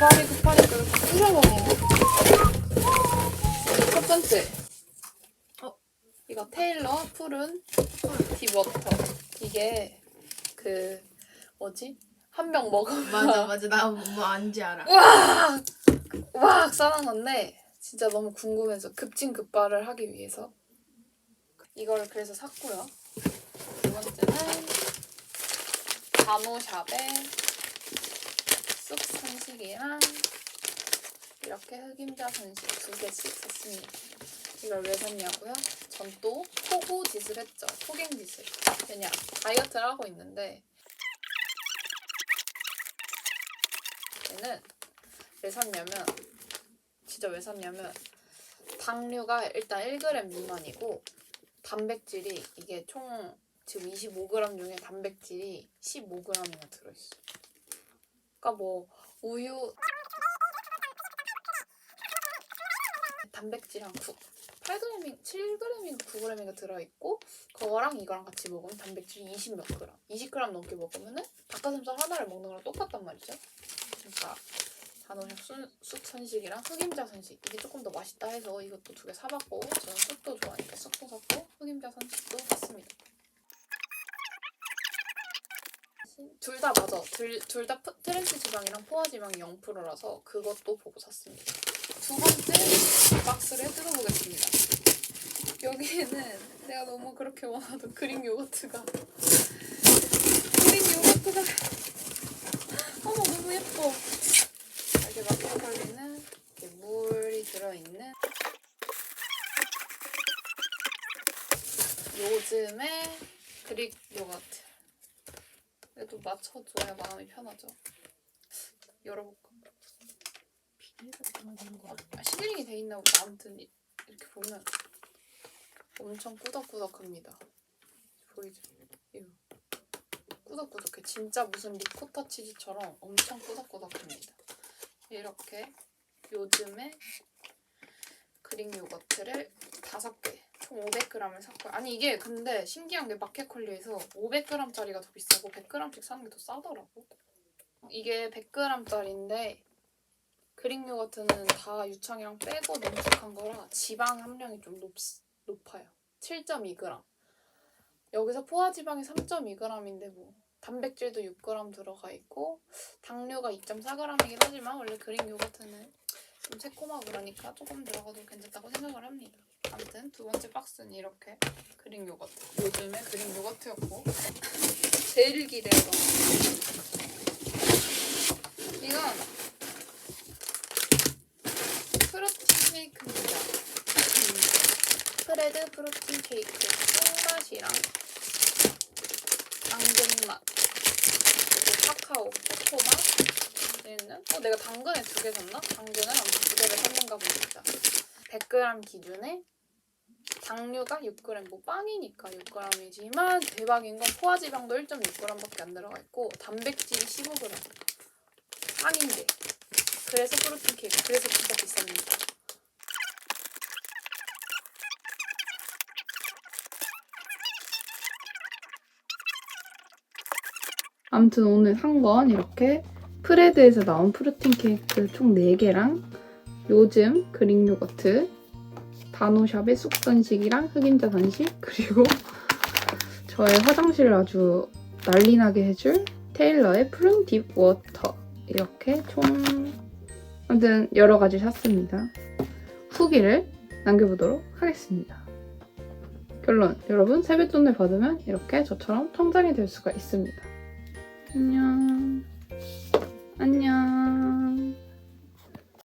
파리 파리 쑤셔 먹첫 번째. 어 이거 테일러 푸른 디워터. 이게 그 뭐지? 한 병 먹으면 맞아 맞아. 나뭐 안지 알아. 와와 싸는 건데 진짜 너무 궁금해서 급진급발을 하기 위해서 이거를 그래서 샀고요. 두 번째는 자무샵의 선식이랑 이렇게 흑임자 선식 두 개씩 샀습니다. 이걸 왜 샀냐고요? 전또 포구 짓을 했죠. 포갱 짓을. 왜냐 다이어트를 하고 있는데 얘는 왜 샀냐면 진짜 왜 샀냐면 당류가 일단 1g 미만이고 단백질이 이게 총 지금 25g 중에 단백질이 15g이나 들어있어. 그러니까 뭐 우유 단백질 한 9, 8g인 7g인가 9g인가 들어있고 그거랑 이거랑 같이 먹으면 단백질이 20몇 g, 20g 넘게 먹으면은 닭가슴살 하나를 먹는 거랑 똑같단 말이죠. 그러니까 단호샵 쑥, 쑥 선식이랑 흑임자 선식 이게 조금 더 맛있다 해서 이것도 두 개 사봤고 저는 쑥도 좋아하니까 쑥도 샀고 흑임자 선식도 샀습니다. 둘 다 맞아. 둘 다 트랜스 지방이랑 포화 지방이 0%라서 그것도 보고 샀습니다. 두 번째 박스를 뜯어보겠습니다. 여기에는 내가 너무 그렇게 원하던 그릭 요거트가 그릭 요거트가 어머 너무 예뻐. 이렇게 마켓컬리는 이렇게 물이 들어있는 요즘에 그릭 요거트. 그래도 맞춰줘야 마음이 편하죠. 열어볼까? 아, 실링이 돼 있나 보다. 아무튼 이- 이렇게 보면 엄청 꾸덕꾸덕합니다. 보이죠? 이거 꾸덕꾸덕해. 진짜 무슨 리코타 치즈처럼 엄청 꾸덕꾸덕합니다. 이렇게 요즘에 그릭 요거트를 다섯 개, 총 500g을 샀고요. 아니 이게 근데 신기한 게 마켓컬리에서 500g짜리가 더 비싸고 100g씩 사는 게 더 싸더라고. 이게 100g짜리인데 그릭 요거트는 다 유창이랑 빼고 농축한 거라 지방 함량이 좀 높, 높아요. 7.2g. 여기서 포화 지방이 3.2g인데 뭐 단백질도 6g 들어가 있고 당류가 2.4g이긴 하지만 원래 그릭 요거트는 좀 새콤하고 그러니까 조금 들어가도 괜찮다고 생각을 합니다. 아무튼 두 번째 박스는 이렇게 그릭 요거트. 요즘에 그릭 요거트였고 제일 기대하던 이건 프로틴 케이크입니다. 음, 프레드 프로틴 케이크 콩맛이랑 당근맛 그리고 카카오 초코맛 얘는 어 내가 당근에 두 개 샀나? 당근을 아무튼 두 개를 샀는가 봅니다. 100g 기준에 당류가 6g, 뭐 빵이니까 6g이지만 대박인 건 포화지방도 1.6g밖에 안 들어가 있고 단백질이 15g. 빵인데. 그래서 프로틴 케이크. 그래서 진짜 비쌉니다. 아무튼 오늘 산 건 이렇게 프레드에서 나온 프로틴 케이크 총 4개랑 요즘 그릭 요거트 단호샵의 쑥 선식이랑 흑임자 선식 그리고 저의 화장실을 아주 난리나게 해줄 테일러의 푸른 딥 워터 이렇게 총 아무튼 여러 가지 샀습니다. 후기를 남겨보도록 하겠습니다. 결론 여러분 세뱃돈을 받으면 이렇게 저처럼 통장이 될 수가 있습니다. 안녕